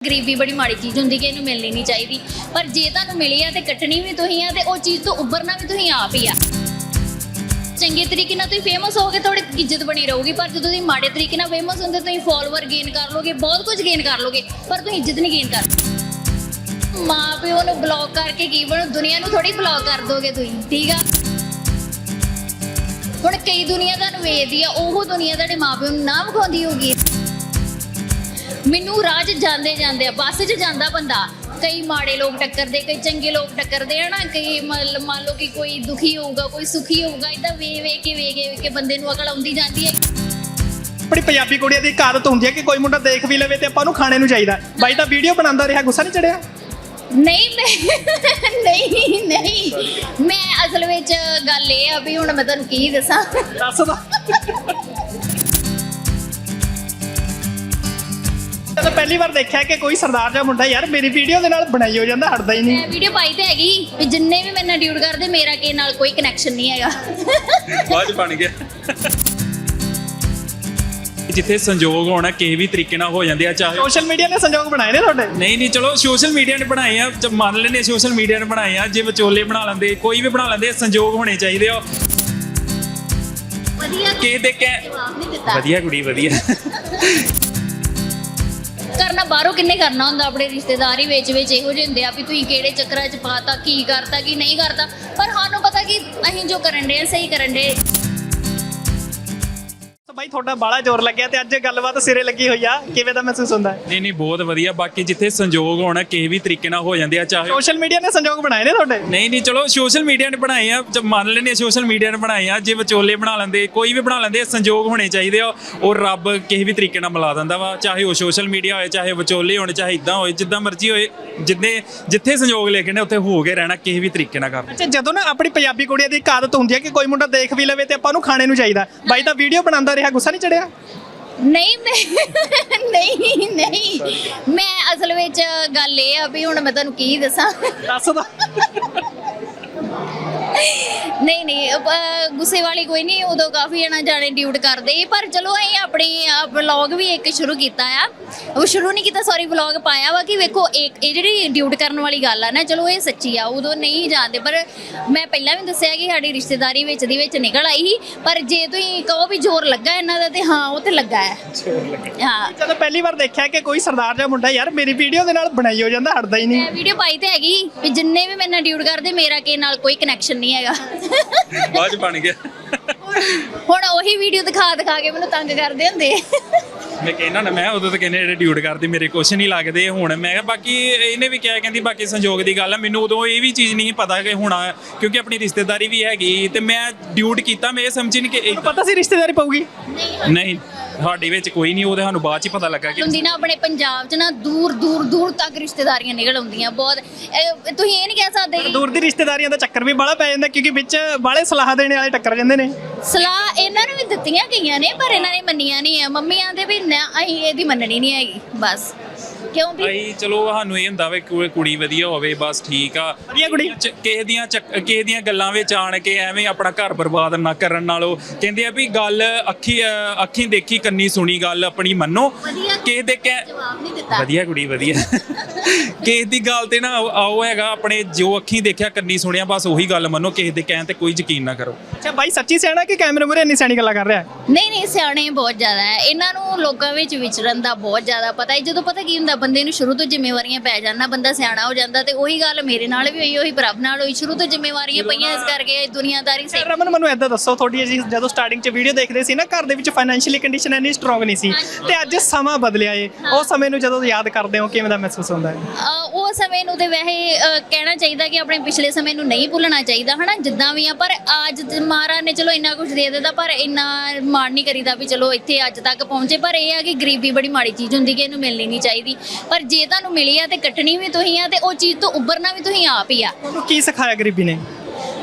ਗਰੀਬੀ ਬੜੀ ਮਾੜੀ ਚੀਜ਼ ਹੁੰਦੀ ਕਿ ਇਹਨੂੰ ਮਿਲਣੀ ਨਹੀਂ ਚਾਹੀਦੀ। ਪਰ ਜੇ ਤੁਹਾਨੂੰ ਮਿਲੀ ਆ ਤੇ ਕੱਟਣੀ ਵੀ ਤੁਸੀਂ ਆ ਤੇ ਉਹ ਚੀਜ਼ ਤੋਂ ਉੱਭਰਨਾ ਵੀ ਤੁਸੀਂ ਆਪ ਹੀ ਆ। ਚੰਗੇ ਤਰੀਕੇ ਨਾਲ ਤੁਸੀਂ ਫੇਮਸ ਹੋਗੇ ਤੁਹਾਡੀ ਇੱਜ਼ਤ ਬਣੀ ਰਹੂਗੀ, ਪਰ ਜਦੋਂ ਤੁਸੀਂ ਮਾੜੇ ਤਰੀਕੇ ਨਾਲ ਫੇਮਸ ਹੁੰਦੇ, ਤੁਸੀਂ ਫਾਲੋਅਰ ਗੇਨ ਕਰ ਲੋਗੇ, ਬਹੁਤ ਕੁਝ ਗੇਨ ਕਰ ਲੋਗੇ, ਪਰ ਤੁਸੀਂ ਇੱਜ਼ਤ ਨਹੀਂ ਗੇਨ ਕਰ ਮਾਂ ਪਿਓ ਨੂੰ ਬਲੌਕ ਕਰਕੇ ਕੀ ਬਣੂ? ਦੁਨੀਆ ਨੂੰ ਥੋੜੀ ਬਲੌਕ ਕਰ ਦੋਗੇ ਤੁਸੀਂ, ਠੀਕ ਆ? ਹੁਣ ਕਈ ਦੁਨੀਆ ਤੁਹਾਨੂੰ ਵੇਖਦੀ ਆ, ਉਹ ਦੁਨੀਆ ਤੁਹਾਡੇ ਮਾਂ ਪਿਓ ਨੂੰ ਨਾ ਵਿਖਾਉਂਦੀ ਹੋਗੀ ਮੈਨੂੰ ਰਾਹ 'ਚ ਜਾਂਦੇ ਜਾਂਦੇ ਆ ਬੱਸ 'ਚ ਜਾਂਦਾ ਬੰਦਾ। ਕਈ ਮਾੜੇ ਲੋਕ ਟੱਕਰਦੇ ਕਈ ਚੰਗੇ ਲੋਕ ਟੱਕਰਦੇ ਆ ਨਾ ਕਈ ਮਤਲਬ ਮੰਨ ਲਓ ਕਿ ਕੋਈ ਦੁਖੀ ਹੋਊਗਾ ਕੋਈ ਸੁਖੀ ਹੋਊਗਾ ਇਦਾਂ ਵੇ ਵੇ ਕੇ ਵੇ ਵੇ ਕੇ ਬੰਦੇ ਨੂੰ ਅਕਲ ਆਉਂਦੀ ਜਾਂਦੀ ਹੈ। ਆਪਣੀ ਪੰਜਾਬੀ ਕੁੜੀਆਂ ਦੀ ਇੱਕ ਆਦਤ ਹੁੰਦੀ ਹੈ ਕਿ ਕੋਈ ਮੁੰਡਾ ਦੇਖ ਵੀ ਲਵੇ ਤੇ ਆਪਾਂ ਨੂੰ ਖਾਣੇ ਨੂੰ ਚਾਹੀਦਾ। ਬਾਈ ਤਾਂ ਵੀਡੀਓ ਬਣਾਉਂਦਾ ਰਿਹਾ ਗੁੱਸਾ ਨਹੀਂ ਚੜਿਆ? ਨਹੀਂ ਮੈਂ ਨਹੀਂ ਨਹੀਂ। ਮੈਂ ਅਸਲ ਵਿੱਚ ਗੱਲ ਇਹ ਆ ਵੀ ਹੁਣ ਮੈਂ ਤੁਹਾਨੂੰ ਕੀ ਦੱਸਾਂ। ਦੱਸ ਦਾ। ਜਦੋਂ ਪਹਿਲੀ ਵਾਰ ਦੇਖਿਆ ਕਿ ਕੋਈ ਸਰਦਾਰ ਜਿਹਾ ਮੁੰਡਾ ਯਾਰ ਮੇਰੀ ਵੀਡੀਓ ਦੇ ਨਾਲ ਬਣਾਈ ਹੋ ਜਾਂਦਾ ਹਟਦਾ ਹੀ ਨਹੀਂ। ਮੈਂ ਵੀਡੀਓ ਪਾਈ ਤੇ ਹੈਗੀ ਵੀ ਜਿੰਨੇ ਵੀ ਮੇਰੇ ਨਾਲ ਡਿਊਟ ਕਰਦੇ ਮੇਰਾ ਕਿਸੇ ਨਾਲ ਕੋਈ ਕਨੈਕਸ਼ਨ ਨਹੀਂ ਹੈਗਾ। ਬਾਅਦ ਚ ਬਣ ਗਿਆ। ਜਿੱਥੇ ਸੰਜੋਗ ਹੋਣਾ ਕਿਸੇ ਵੀ ਤਰੀਕੇ ਨਾਲ ਹੋ ਜਾਂਦੇ ਆ ਚਾਹੇ ਸੋਸ਼ਲ ਮੀਡੀਆ ਨੇ ਸੰਯੋਗ ਬਣਾਏ ਨੇ ਤੁਹਾਡੇ? ਨਹੀਂ ਨਹੀਂ ਚਲੋ ਸੋਸ਼ਲ ਮੀਡੀਆ ਨੇ ਬਣਾਏ ਆ ਜ- ਮੰਨ ਲੈਨੇ ਸੋਸ਼ਲ ਮੀਡੀਆ ਨੇ ਬਣਾਏ ਆ ਜੇ ਵਿਚੋਲੇ ਬਣਾ ਲੈਂਦੇ ਕੋਈ ਵੀ ਬਣਾ ਲੈਂਦੇ ਸੰਜੋਗ ਹੋਣੇ ਚਾਹੀਦੇ ਆ। ਵਧੀਆ ਕਿਸੇ ਦੇ ਕਹਿ ਜਵਾਬ ਨਹੀਂ ਦਿੱਤਾ। ਵਧੀਆ ਕੁੜੀ ਵਧੀਆ। ਕਰਨਾ, ਬਾਹਰੋਂ ਕਿੰਨੇ ਕਰਨਾ ਹੁੰਦਾ ਆਪਣੇ ਰਿਸ਼ਤੇਦਾਰੀ ਵਿੱਚ ਵਿੱਚ ਇਹੋ ਜਿਹੇ ਹੁੰਦੇ ਆ ਵੀ ਤੁਸੀਂ ਕਿਹੜੇ ਚੱਕਰਾਂ 'ਚ ਪਾਤਾ, ਕੀ ਕਰਤਾ, ਕੀ ਨਹੀਂ ਕਰਤਾ। ਪਰ ਸਾਨੂੰ ਪਤਾ ਕਿ ਅਸੀਂ ਜੋ ਕਰਨ ਦੇ ਸਹੀ ਕਰਨ ਦੇ ਬਾਈ ਤੁਹਾਡਾ ਬਾਲਾ ਜ਼ੋਰ ਲੱਗਿਆ ਤੇ ਅੱਜ ਗੱਲਬਾਤ ਸਿਰੇ ਲੱਗੀ ਹੋਈ ਆ। ਕਿਵੇਂ ਦਾ ਮਹਿਸੂਸ ਹੁੰਦਾ? ਹੈ ਨਹੀਂ ਨਹੀਂ ਬਹੁਤ ਵਧੀਆ। ਬਾਕੀ ਜਿੱਥੇ ਸੰਜੋਗ ਹੋਣਾ ਕਿਸੇ ਵੀ ਤਰੀਕੇ ਨਾਲ ਹੋ ਜਾਂਦੇ ਆ ਚਾਹੇ ਸੋਸ਼ਲ ਮੀਡੀਆ ਨੇ ਸੰਯੋਗ ਬਣਾਏ ਨੇ ਤੁਹਾਡੇ? ਨਹੀਂ ਨਹੀਂ ਚਲੋ ਸੋਸ਼ਲ ਮੀਡੀਆ ਨੇ ਬਣਾਏ ਆ। ਜ- ਮੰਨ ਲੈਨੇ ਸੋਸ਼ਲ ਮੀਡੀਆ ਨੇ ਬਣਾਏ ਆ। ਜੇ ਵਿਚੋਲੇ ਬਣਾ ਲੈਂਦੇ ਕੋਈ ਵੀ ਬਣਾ ਲੈਂਦੇ ਸੰਜੋਗ ਹੋਣੇ ਚਾਹੀਦੇ ਆ। ਉਹ ਰੱਬ ਕਿਸੇ ਵੀ ਤਰੀਕੇ ਨਾਲ ਮਿਲਾ ਦਿੰਦਾ ਵਾ। ਚਾਹੇ ਉਹ ਸੋਸ਼ਲ ਮੀਡੀਆ ਹੋਏ ਚਾਹੇ ਵਿਚੋਲੇ ਹੋਣ ਚਾਹੇ ਇਦਾਂ ਹੋਏ ਜਿੱਦਾਂ ਮਰਜ਼ੀ ਹੋਏ ਜਿੱਦੇ ਜਿੱਥੇ ਸੰਜੋਗ ਲਿਖੇ ਨੇ ਉੱਥੇ ਹੋ ਕੇ ਰਹਿਣਾ ਕਿਸੇ ਵੀ ਤਰੀਕੇ ਨਾਲ ਕਰਨਾ। ਅੱਛਾ ਜਦੋਂ ਨਾ ਆਪਣੀ ਪੰਜਾਬੀ ਕੁੜੀਆਂ ਦੀ ਇੱਕ ਆਦਤ ਹੁੰਦੀ ਹੈ ਕਿ ਕੋਈ ਮੁੰਡਾ ਦੇਖ ਵੀ ਲਵੇ ਤੇ ਆਪਾਂ ਨੂੰ ਖਾਣੇ ਨੂੰ ਚਾਹੀਦਾ। ਬਾਈ ਤਾਂ ਵੀਡੀਓ ਬਣਾਉਂਦਾ ਰਿਹਾ ਗੁੱਸਾ ਨਹੀਂ ਚੜਿਆ? ਨਹੀਂ ਮੈਂ ਨਹੀਂ ਨਹੀਂ। ਮੈਂ ਅਸਲ ਵਿੱਚ ਗੱਲ ਇਹ ਆ ਵੀ ਹੁਣ ਮੈਂ ਤੁਹਾਨੂੰ ਕੀ ਦੱਸਾਂ। ਦੱਸ ਦਾ। ਨਹੀਂ ਨਹੀਂ ਅਹ ਗੁੱਸੇ ਵਾਲੀ ਕੋਈ ਨਹੀਂ ਉਦੋਂ ਕਾਫੀ ਜਣਾ ਜਾਣੇ ਡਿਊਟ ਕਰਦੇ ਸੀ, ਪਰ ਚਲੋ ਅਸੀਂ ਆਪਣੀ ਵਲੌਗ ਵੀ ਇੱਕ ਸ਼ੁਰੂ ਕੀਤਾ ਆ। ਉਹ ਸ਼ੁਰੂ ਨਹੀਂ ਕੀਤਾ ਸੌਰੀ ਵਲੌਗ ਪਾਇਆ ਵਾ ਕਿ ਵੇਖੋ ਇੱਕ ਇਹ ਜਿਹੜੀ ਡਿਊਟ ਕਰਨ ਵਾਲੀ ਗੱਲ ਆ ਨਾ ਚਲੋ ਇਹ ਸੱਚੀ ਆ ਉਦੋਂ ਨਹੀਂ ਜਾਣਦੇ ਪਰ ਮੈਂ ਪਹਿਲਾਂ ਵੀ ਦੱਸਿਆ ਕਿ ਸਾਡੀ ਰਿਸ਼ਤੇਦਾਰੀ ਵਿੱਚ ਦੀ ਵਿੱਚ ਨਿਕਲ ਆਈ ਸੀ ਪਰ ਜੇ ਤੁਸੀਂ ਕਹੋ ਵੀ ਜ਼ੋਰ ਲੱਗਾ ਇਹਨਾਂ ਦਾ ਤੇ ਹਾਂ ਉਹ ਤੇ ਲੱਗਾ ਹੈ ਹਾਂ। ਜਦੋਂ ਪਹਿਲੀ ਵਾਰ ਦੇਖਿਆ ਕਿ ਕੋਈ ਸਰਦਾਰ ਜਿਹਾ ਮੁੰਡਾ ਯਾਰ ਮੇਰੀ ਵੀਡੀਓ ਦੇ ਨਾਲ ਬਣਾਈ ਹੋ ਜਾਂਦਾ ਹਟਦਾ ਹੀ ਨਹੀਂ। ਮੈਂ ਵੀਡੀਓ ਪਾਈ ਤੇ ਹੈਗੀ ਵੀ ਜਿੰਨੇ ਵੀ ਮੇਰੇ ਨਾਲ ਡਿਊਟ ਕਰਦੇ ਮੇਰਾ ਕਿਸੇ ਨਾਲ ਕੋਈ ਕਨੈਕਸ਼ਨ ਨਹੀਂ ਹੈਗਾ। ਬਾਅਦ ਚ ਬਣ ਗਿਆ। ਹੁਣ ਉਹੀ ਵੀਡੀਓ ਦਿਖਾ ਦਿਖਾ ਕੇ ਮੈਨੂੰ ਤੰਗ ਕਰਦੇ ਹੁੰਦੇ। ਮੈਂ ਕਹਿਣਾ ਨਾ ਮੈਂ ਉਦੋਂ ਤਾਂ ਕਹਿੰਦੇ ਜਿਹੜੇ ਡਿਊਟ ਕਰਦੇ ਮੇਰੇ ਕੁਛ ਨਹੀਂ ਲੱਗਦੇ। ਹੁਣ ਮੈਂ ਕਿਹਾ ਬਾਕੀ ਇਹਨੇ ਵੀ ਕਿਹਾ ਕਹਿੰਦੀ ਬਾਕੀ ਸੰਜੋਗ ਦੀ ਗੱਲ ਹੈ ਮੈਨੂੰ ਉਦੋਂ ਇਹ ਵੀ ਚੀਜ਼ ਨਹੀਂ ਪਤਾ ਕਿ ਹੋਣਾ ਕਿਉਂਕਿ ਆਪਣੀ ਰਿਸ਼ਤੇਦਾਰੀ ਵੀ ਹੈਗੀ। ਤੇ ਮੈਂ ਡਿਊਟ ਕੀਤਾ ਮੈਂ ਇਹ ਸਮਝੀ ਨਹੀਂ ਕਿ ਇਹ- ਪਤਾ ਸੀ ਰਿਸ਼ਤੇਦਾਰੀ ਪਊਗੀ। ਨਹੀਂ। ਸਾਡੇ ਵਿੱਚ ਕੋਈ ਨਹੀਂ ਉਹਦੇ ਸਾਨੂੰ ਬਾਅਦ ਚ ਹੀ ਪਤਾ ਲੱਗਾ ਕਿ ਹੁੰਦੀ ਨਾ ਆਪਣੇ ਪੰਜਾਬ 'ਚ ਨਾ ਦੂਰ ਦੂਰ ਦੂਰ ਤੱਕ ਰਿਸ਼ਤੇਦਾਰੀਆਂ ਨਿਕਲ ਆਉਂਦੀਆਂ ਬਹੁਤ। ਇਹ- ਤੁਸੀਂ ਇਹ ਨਹੀਂ ਕਹਿ ਸਕਦੇ ਕਿ ਦੂਰ ਦੀ ਰਿਸ਼ਤੇਦਾਰੀਆਂ ਦਾ ਚੱਕਰ ਵੀ ਬਾਲਾ ਪੈ ਜਾਂਦਾ ਕਿਉਂਕਿ ਵਿੱਚ ਬਾਲੇ ਸਲਾਹ ਦੇਣ ਵਾਲੇ ਟੱਕਰ ਜਾਂਦੇ ਨੇ। ਸਲਾਹ ਇਹਨਾਂ ਨੂੰ ਵੀ ਦਿੱਤੀਆਂ ਗਈਆਂ ਨੇ ਪਰ ਇਹਨਾਂ ਨੇ ਮੰਨੀਆਂ ਨਹੀਂ ਆ ਮੰਮੀਆਂ ਦੇ ਵੀ ਨਾ ਅਸੀਂ ਇਹਦੀ ਮੰਨਣੀ ਨਹੀਂ ਹੈਗੀ ਬਸ। ਕਿਉਂ ਵੀ? ਭਾਈ ਚਲੋ ਸਾਨੂੰ ਇਹ ਹੁੰਦਾ ਵੇ ਕੋਈ ਕੁੜੀ ਵਧੀਆ ਹੋਵੇ ਬਸ ਠੀਕ ਆ। ਵਧੀਆ ਕੁੜੀ। ਚ- ਕਿਸੇ ਦੀਆਂ ਚੱਕ- ਕਿਸੇ ਦੀਆਂ ਗੱਲਾਂ ਵਿੱਚ ਆਣ ਕੇ ਐਵੇਂ ਆਪਣਾ ਘਰ ਬਰਬਾਦ ਨਾ ਕਰਨ ਨਾਲੋਂ ਕਹਿੰਦੇ ਆ ਵੀ ਗੱਲ ਅੱਖੀ ਅ, ਅੱਖੀਂ ਦੇਖੀ ਕੰਨੀ ਸੁਣੀ ਗੱਲ ਆਪਣੀ ਮੰਨੋ। ਵਧੀਆ ਕਿਸੇ ਦੇ ਕਹਿ ਜਵਾਬ ਨਹੀਂ ਦਿੱਤਾ। ਵਧੀਆ ਕੁੜੀ ਵਧੀਆ। ਕਿਸੇ ਦੀ ਗੱਲ ਤੇ ਨਾ ਆਓ- ਹੈਗਾ ਆਪਣੇ ਜੋ ਅੱਖੀਂ ਦੇਖਿਆ ਕੰਨੀ ਸੁਣਿਆ ਬਸ ਉਹੀ ਗੱਲ ਮੰਨੋ ਕਿਸੇ ਦੇ ਕਹਿਣ ਤੇ ਕੋਈ ਯਕੀਨ ਨਾ ਕਰੋ। ਅੱਛਾ ਬਾਈ ਸੱਚੀ ਸਿਆਣਾ ਕਿ ਕੈਮਰੇ ਮੂਰੇ ਇੰਨੀ ਸਿਆਣੀ ਗੱਲਾਂ ਕਰ ਰਿਹਾ ਹੈ? ਨਹੀਂ ਨਹੀਂ ਸਿਆਣੇ ਬਹੁਤ ਜ਼ਿਆਦਾ ਹੈ। ਇਹਨਾਂ ਨੂੰ ਲੋਕਾਂ ਵਿੱਚ ਵਿਚਰਨ ਦਾ ਬਹੁਤ ਜ਼ਿਆਦਾ ਪਤਾ ਹੈ। ਜਦੋਂ ਪਤਾ ਕੀ ਹੁੰਦਾ ਬੰਦੇ ਨੂੰ ਸ਼ੁਰੂ ਤੋਂ ਜ਼ਿੰਮੇਵਾਰੀਆਂ ਪੈ ਜਾਂਦਾ ਬੰਦਾ ਸਿਆਣਾ ਹੋ ਜਾਂਦਾ ਤੇ ਉਹੀ ਗੱਲ ਮੇਰੇ ਨਾਲ ਵੀ ਹੋਈ ਉਹੀ ਪ੍ਰਭ ਨਾਲ ਹੋਈ। ਸ਼ੁਰੂ ਤੋਂ ਜ਼ਿੰਮੇਵਾਰੀਆਂ ਪਈਆਂ ਇਸ ਕਰਕੇ ਦੁਨੀਆਦਾਰੀ ਸੇ ਰਮਨ ਮੈਨੂੰ ਏਦਾਂ ਦੱਸੋ ਤੁਹਾਡੀ ਅਸੀਂ ਜਦੋਂ ਸਟਾਰਟਿੰਗ 'ਚ ਵੀਡੀਓ ਦੇਖਦੇ ਸੀ ਨਾ ਘਰ ਦੇ ਵਿੱਚ ਫਾਈਨੈਂਸ਼ੀਅਲੀ ਕੰਡੀਸ਼ਨ ਇੰਨੀ ਸਟਰੋਂਗ ਨਹੀਂ ਸੀ ਤੇ ਅੱਜ ਸਮਾਂ ਬਦਲਿਆ ਏ। ਉਹ ਸਮੇਂ ਨੂੰ ਜਦੋਂ ਯਾਦ ਕਰਦੇ ਹੋ ਕਿਵੇਂ ਦਾ ਮਹਿਸੂਸ ਹੁੰਦਾ? ਹੈ ਅਹ ਉਹ ਸਮੇਂ ਨੂੰ ਤੇ ਵੈਸੇ ਅਹ, ਕਹਿਣਾ ਚਾਹੀਦਾ ਕਿ ਆਪਣੇ ਪਿਛਲੇ ਸਮੇਂ ਨੂੰ ਨਹੀਂ ਭੁੱਲਣਾ ਚਾਹੀਦਾ ਹਨਾ? ਜਿੱਦਾਂ ਵੀ ਆ ਪਰ ਅੱਜ ਤੇ ਮਹਾਰਾਜ ਨੇ ਚਲੋ ਇੰਨਾ ਕੁਝ ਦੇ ਦਿੱਤਾ ਪਰ ਇੰਨਾ ਮਾਣ ਨਹੀਂ ਕਰੀਦਾ ਵੀ ਚਲੋ ਇੱਥੇ ਅੱਜ ਤੱਕ ਪਹੁੰਚੇ ਪਰ ਇਹ ਆ ਕਿ ਗਰੀਬੀ ਬੜੀ ਮਾੜੀ ਚੀਜ਼ ਹੁੰਦੀ ਕਿ ਇਹਨੂੰ ਮਿਲਣੀ ਨਹੀਂ ਚਾਹੀਦੀ। ਪਰ ਜੇ ਤੁਹਾਨੂੰ ਮਿਲੀ ਆ ਤੇ ਕੱਟਣੀ ਵੀ ਤੁਸੀਂ ਆ ਤੇ ਉਹ ਚੀਜ਼ ਤੋਂ ਉੱਭਰਨਾ ਵੀ ਤੁਸੀਂ ਆਪ ਹੀ ਆ। ਤੁਹਾਨੂੰ ਕੀ ਸਿਖਾਇਆ ਗਰੀਬੀ ਨੇ?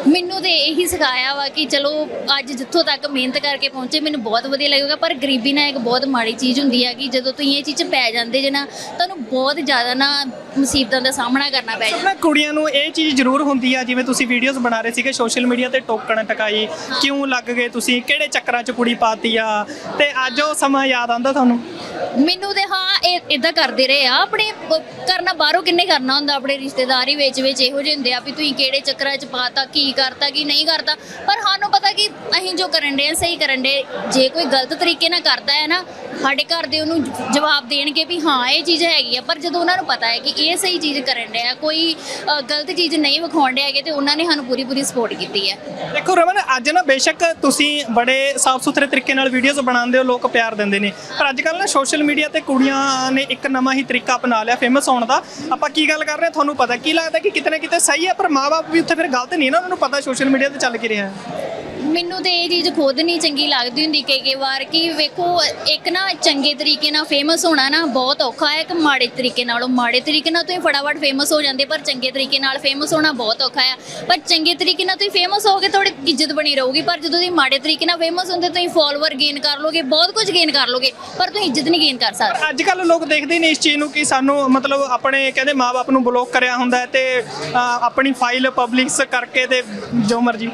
ਮੈਨੂੰ ਤੇ ਇਹੀ ਸਿਖਾਇਆ ਵਾ ਕਿ ਚਲੋ ਅੱਜ ਜਿੱਥੋਂ ਤੱਕ ਮਿਹਨਤ ਕਰਕੇ ਪਹੁੰਚੇ ਮੈਨੂੰ ਬਹੁਤ ਵਧੀਆ ਲੱਗੇਗਾ ਪਰ ਗਰੀਬੀ ਨਾ ਇੱਕ ਬਹੁਤ ਮਾੜੀ ਚੀਜ਼ ਹੁੰਦੀ ਹੈ ਕਿ ਜਦੋਂ ਤੁਸੀਂ ਇਹ ਚੀਜ਼ 'ਚ ਪੈ ਜਾਂਦੇ ਜੇ ਨਾ ਤੁਹਾਨੂੰ ਬਹੁਤ ਜ਼ਿਆਦਾ ਨਾ ਮੁਸੀਬਤਾਂ ਦਾ ਸਾਹਮਣਾ ਕਰਨਾ ਪੈ ਜਾਂਦਾ। ਕੁੜੀਆਂ ਨੂੰ ਇਹ ਚੀਜ਼ ਜ਼ਰੂਰ ਹੁੰਦੀ ਆ ਜਿਵੇਂ ਤੁਸੀਂ ਵੀਡੀਓਜ਼ ਬਣਾ ਰਹੇ ਸੀਗੇ ਸੋਸ਼ਲ ਮੀਡੀਆ ਤੇ ਟੋਕਣ ਟਕਾਈ ਕਿਉਂ ਲੱਗ ਗਏ ਤੁਸੀਂ ਕਿਹੜੇ ਚੱਕਰਾਂ 'ਚ ਕੁੜੀ ਪਾਤੀ ਆ ਤੇ ਅੱਜ ਉਹ ਸਮਾਂ ਯਾਦ ਆਉਂਦਾ ਤੁਹਾਨੂੰ? ਮੈਨੂੰ ਤੇ ਹਾਂ ਇਹ ਇਦਾਂ ਕਰਦੇ ਰਹੇ ਆ। ਆਪਣੇ ਅਹ, ਕਰਨਾ ਬਾਹਰੋਂ ਕਿੰਨੇ ਕਰਨਾ ਹੁੰਦਾ ਆਪਣੇ ਰਿਸ਼ਤੇਦਾਰੀ ਵਿੱਚ ਵਿੱਚ ਇਹੋ ਜਿਹੇ ਹੁੰਦੇ ਆ ਵੀ ਤੁਸੀਂ ਕਿਹੜੇ ਚੱਕਰਾਂ 'ਚ ਪਾਤਾ ਕੀ ਕਰਤਾ ਕੀ ਨਹੀਂ ਕਰਤਾ। ਪਰ ਸਾਨੂੰ ਪਤਾ ਕਿ ਅਸੀਂ ਜੋ ਕਰਨ ਦੇ ਸਹੀ ਕਰਨ ਦੇ ਜੇ ਕੋਈ ਗਲਤ ਤਰੀਕੇ ਨਾਲ ਕਰਦਾ ਹੈ ਨਾ ਸਾਡੇ ਘਰ ਦੇ ਉਹਨੂੰ ਜਵਾਬ ਦੇਣਗੇ ਵੀ ਹਾਂ ਇਹ ਚੀਜ਼ ਹੈਗੀ ਆ। ਪਰ ਜਦੋਂ ਉਹਨਾਂ ਨੂੰ ਪਤਾ ਹੈ ਕਿ ਇਹ ਸਹੀ ਚੀਜ਼ ਕਰਨ ਡਿਆ ਕੋਈ ਗਲਤ ਚੀਜ਼ ਨਹੀਂ ਵਿਖਾਉਣ ਡਿਆ ਹੈਗੇ ਤੇ ਉਹਨਾਂ ਨੇ ਸਾਨੂੰ ਪੂਰੀ ਪੂਰੀ ਸਪੋਰਟ ਕੀਤੀ ਹੈ। ਦੇਖੋ ਰਮਨ ਅੱਜ ਨਾ ਬੇਸ਼ੱਕ ਤੁਸੀਂ ਬੜੇ ਸਾਫ਼ ਸੁਥਰੇ ਤਰੀਕੇ ਨਾਲ ਵੀਡੀਓਜ਼ ਬਣਾਉਂਦੇ ਹੋ ਲੋਕ ਪਿਆਰ ਦਿੰਦੇ ਨੇ। ਪਰ ਅੱਜ ਕੱਲ ਨਾ ਸੋਸ਼ਲ ਮੀਡੀਆ ਤੇ ਕੁੜੀਆਂ ਨੇ ਇੱਕ ਨਵਾਂ ਹੀ ਤਰੀਕਾ ਅਪਣਾ ਲਿਆ ਫੇਮਸ ਹੋਣ ਦਾ। ਆਪਾਂ ਕੀ ਗੱਲ ਕਰ ਰਹੇ ਤੁਹਾਨੂੰ ਪਤਾ ਕੀ ਲੱਗਦਾ ਕਿ ਕਿਤੇ ਨਾ ਕਿਤੇ ਸਹੀ ਹੈ, ਪਰ ਮਾਪੇ ਵੀ ਉੱਥੇ ਫਿਰ ਗਲਤ ਨਹੀਂ ਨਾ? ਉਹਨਾਂ ਨੂੰ ਪਤਾ ਸੋਸ਼ਲ ਮੀਡੀਆ ਤੇ ਚੱਲ ਕੀ ਰਿਹਾ ਹੈ। ਮੈਨੂੰ ਤੇ ਇਹ ਚੀਜ਼ ਖੁਦ ਨਹੀਂ ਚੰਗੀ ਲੱਗਦੀ ਹੁੰਦੀ ਕਈ ਕਈ ਵਾਰ ਕਿ ਵੇਖੋ ਇੱਕ ਨਾ ਚੰਗੇ ਤਰੀਕੇ ਨਾਲ ਫੇਮਸ ਹੋਣਾ ਨਾ ਬਹੁਤ ਔਖਾ ਹੈ ਇੱਕ ਮਾੜੇ ਤਰੀਕੇ ਨਾਲੋਂ ਮਾੜੇ ਤਰੀਕੇ ਨਾਲ ਤੁਸੀਂ ਫਟਾਫਟ ਫੇਮਸ ਹੋ ਜਾਂਦੇ ਪਰ ਚੰਗੇ ਤਰੀਕੇ ਨਾਲ ਫੇਮਸ ਹੋਣਾ ਬਹੁਤ ਔਖਾ ਹੈ। ਪਰ ਚੰਗੇ ਤਰੀਕੇ ਨਾਲ ਤੁਸੀਂ ਫੇਮਸ ਹੋਗੇ ਤੁਹਾਡੀ ਇੱਜ਼ਤ ਬਣੀ ਰਹੂਗੀ ਪਰ ਜਦੋਂ ਤੁਸੀਂ ਮਾੜੇ ਤਰੀਕੇ ਨਾਲ ਫੇਮਸ ਹੁੰਦੇ ਤੁਸੀਂ ਫਾਲੋਅਰ ਗੇਨ ਕਰ ਲੋਗੇ ਬਹੁਤ ਕੁਝ ਗੇਨ ਕਰ ਲੋਗੇ ਪਰ ਤੁਸੀਂ ਇੱਜ਼ਤ ਨਹੀਂ ਗੇਨ ਕਰ ਸਕਦੇ। ਅੱਜ ਕੱਲ ਲੋਕ ਦੇਖਦੇ ਨੇ ਇਸ ਚੀਜ਼ ਨੂੰ ਕਿ ਸਾਨੂੰ ਮਤਲਬ ਆਪਣੇ ਕਹਿੰਦੇ ਮਾਪੇ ਨੂੰ ਬਲੌਕ ਕਰਿਆ ਹੁੰਦਾ ਤੇ ਆਪਣੀ ਫਾਈਲ ਪਬਲਿਕਸ ਕਰਕੇ ਤੇ ਜੋ ਮਰਜ਼ੀ।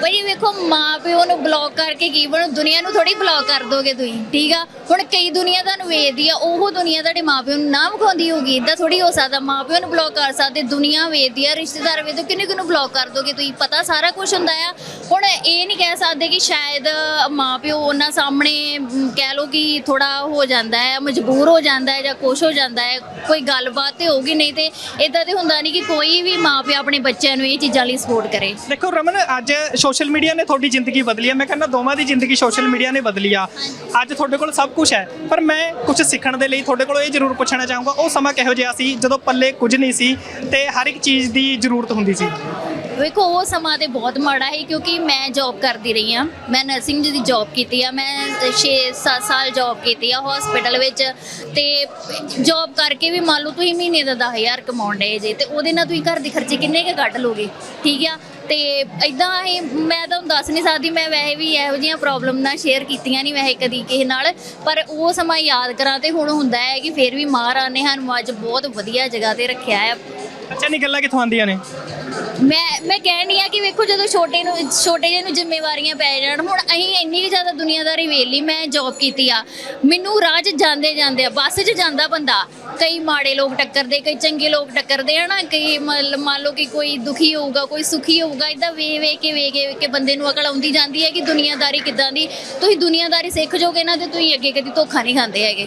ਭਾਈ ਵੇਖੋ, ਮਾਂ ਪਿਓ ਨੂੰ ਬਲੌਕ ਕਰਕੇ ਕੀ ਬਣੂ? ਦੁਨੀਆ ਨੂੰ ਥੋੜੀ ਬਲੌਕ ਕਰ ਦੋਗੇ ਤੁਸੀਂ, ਠੀਕ ਆ? ਹੁਣ ਕਈ ਦੁਨੀਆ ਤੁਹਾਨੂੰ ਵੇਖਦੀ ਆ, ਉਹ ਦੁਨੀਆ ਤੁਹਾਡੇ ਮਾਂ ਪਿਓ ਨੂੰ ਨਾ ਵਿਖਾਉਂਦੀ ਹੋਗੀ ਇਦਾਂ ਥੋੜੀ ਹੋ ਸਕਦਾ, ਮਾਂ ਪਿਓ ਨੂੰ ਬਲੌਕ ਕਰ ਸਕਦੇ, ਦੁਨੀਆ ਵੇਖਦੀ ਆ, ਰਿਸ਼ਤੇਦਾਰ ਵੇਖਦੇ ਕਿੰਨੇ ਕਿੰਨੂੰ ਬਲੌਕ ਕਰ ਦੋਗੇ ਤੁਸੀਂ? ਪਤਾ ਸਾਰਾ ਕੁਝ ਹੁੰਦਾ ਆ। ਹੁਣ ਇਹ ਨਹੀਂ ਕਹਿ ਸਕਦੇ ਕਿ ਸ਼ਾਇਦ ਮਾਂ ਪਿਓ ਉਹਨਾਂ ਸਾਹਮਣੇ ਕਹਿ ਲੋ ਕਿ ਥੋੜਾ ਹੋ ਜਾਂਦਾ ਹੈ ਮਜਬੂਰ ਹੋ ਜਾਂਦਾ ਹੈ ਜਾਂ ਕੁਛ ਹੋ ਜਾਂਦਾ ਹੈ ਕੋਈ ਗੱਲਬਾਤ ਤੇ ਹੋਊਗੀ, ਨਹੀਂ ਤੇ ਇਦਾਂ ਤੇ ਹੁੰਦਾ ਨਹੀਂ ਕਿ ਕੋਈ ਵੀ ਮਾਂ ਪਿਓ ਆਪਣੇ ਬੱਚਿਆਂ ਨੂੰ ਇਹ ਚੀਜ਼ਾਂ ਲਈ ਸਪੋਰਟ ਕਰੇ। ਦੇਖੋ ਰਮਨ, ਅੱਜ ਸੋਸ਼ਲ ਮੀਡੀਆ ਨੇ ਤੁਹਾਡੀ ਜ਼ਿੰਦਗੀ ਬਦਲੀ ਹੈ। ਮੈਂ ਕਹਿੰਦਾ ਦੋਵਾਂ ਦੀ ਜ਼ਿੰਦਗੀ ਸੋਸ਼ਲ ਮੀਡੀਆ ਨੇ ਬਦਲੀ ਆ। ਅੱਜ ਤੁਹਾਡੇ ਕੋਲ ਸਭ ਕੁਝ ਹੈ। ਪਰ ਮੈਂ ਕੁਝ ਸਿੱਖਣ ਦੇ ਲਈ ਤੁਹਾਡੇ ਕੋਲੋਂ ਇਹ ਜ਼ਰੂਰ ਪੁੱਛਣਾ ਚਾਹੂੰਗਾ ਉਹ ਸਮਾਂ ਕਿਹੋ ਜਿਹਾ ਸੀ ਜਦੋਂ ਪੱਲੇ ਕੁਝ ਨਹੀਂ ਸੀ ਤੇ ਹਰ ਇੱਕ ਚੀਜ਼ ਦੀ ਜ਼ਰੂਰਤ ਹੁੰਦੀ ਸੀ? ਵੇਖੋ ਉਹ ਸਮਾਂ ਤੇ ਬਹੁਤ ਮਾੜਾ ਹੈ ਕਿਉਂਕਿ ਮੈਂ ਜੌਬ ਕਰਦੀ ਰਹੀ ਆ ਮੈਂ ਨਰਸਿੰਗ ਦੀ ਜੌਬ ਕੀਤੀ ਆ। ਮੈਂ 6-7 ਸਾਲ ਜੌਬ ਕੀਤੀ ਆ ਹਸਪੀਟਲ ਵਿੱਚ ਤੇ ਜੌਬ ਕਰਕੇ ਵੀ ਮੰਨ ਲਓ ਤੁਸੀਂ ਮਹੀਨੇ ਦਾ 10000 ਕਮਾਉਣ ਡਏ ਜੇ ਤੇ ਉਹਦੇ ਨਾਲ ਤੁਸੀਂ ਘਰ ਦੇ ਖਰਚੇ ਕਿੰਨੇ ਕੁ ਕੱਢ ਲੋਗੇ ਠੀਕ ਆ? ਤੇ ਇਦਾਂ ਹੀ ਮੈਂ ਤੁਹਾਨੂੰ ਦੱਸ ਨਹੀਂ ਸਕਦੀ, ਮੈਂ ਵੈਸੇ ਵੀ ਇਹੋ ਜਿਹੀਆਂ ਪ੍ਰੋਬਲਮ ਨਾਲ ਸ਼ੇਅਰ ਕੀਤੀਆਂ ਨਹੀਂ ਵੈਸੇ ਕਦੀ ਕਿਸੇ ਨਾਲ, ਪਰ ਉਹ ਸਮਾਂ ਯਾਦ ਕਰਾਂ ਤੇ ਹੁਣ ਹੁੰਦਾ ਹੈ ਕਿ ਫਿਰ ਵੀ ਮਹਾਰਾਜ ਨੇ ਸਾਨੂੰ ਅੱਜ ਬਹੁਤ ਵਧੀਆ ਜਗ੍ਹਾ ਤੇ ਰੱਖਿਆ ਹੈ ਅੱਛਾ ਨਹੀਂ ਗੱਲਾਂ ਕਿੱਥੋਂ ਆਉਂਦੀਆਂ ਨੇ? ਮੈਂ ਮੈਂ ਕਹਿਣੀ ਆ ਕਿ ਵੇਖੋ ਜਦੋਂ ਛੋਟੇ ਨੂੰ, ਛੋਟੇ ਜਿਹੇ ਨੂੰ ਜ਼ਿੰਮੇਵਾਰੀਆਂ ਪੈ ਜਾਣ, ਹੁਣ ਅਸੀਂ ਇੰਨੀ ਜ਼ਿਆਦਾ ਦੁਨੀਆਦਾਰੀ ਵੇਖ ਲਈ, ਮੈਂ ਜੌਬ ਕੀਤੀ ਆ। ਮੈਨੂੰ ਰਾਹ 'ਚ ਜਾਂਦੇ ਜਾਂਦੇ ਆ, ਬੱਸ 'ਚ ਜਾਂਦਾ ਬੰਦਾ, ਕਈ ਮਾੜੇ ਲੋਕ ਟੱਕਰਦੇ, ਕਈ ਚੰਗੇ ਲੋਕ ਟੱਕਰਦੇ ਆ ਨਾ ਕਈ ਮਤਲਬ ਮੰਨ ਲਓ ਕਿ ਕੋਈ ਦੁਖੀ ਹੋਊਗਾ, ਕੋਈ ਸੁਖੀ ਹੋਊਗਾ ਇਦਾਂ ਵੇ ਵੇ ਕੇ ਵੇ ਕੇ ਵੇ ਕੇ ਬੰਦੇ ਨੂੰ ਅਕਲ ਆਉਂਦੀ ਜਾਂਦੀ ਹੈ ਕਿ ਦੁਨੀਆਦਾਰੀ ਕਿੱਦਾਂ ਦੀ, ਤੁਸੀਂ ਦੁਨੀਆਦਾਰੀ ਸਿੱਖ ਜਾਓਗੇ ਨਾ, ਤੇ ਤੁਸੀਂ ਅੱਗੇ ਕਦੀ ਧੋਖਾ ਨਹੀਂ ਖਾਂਦੇ ਹੈਗੇ।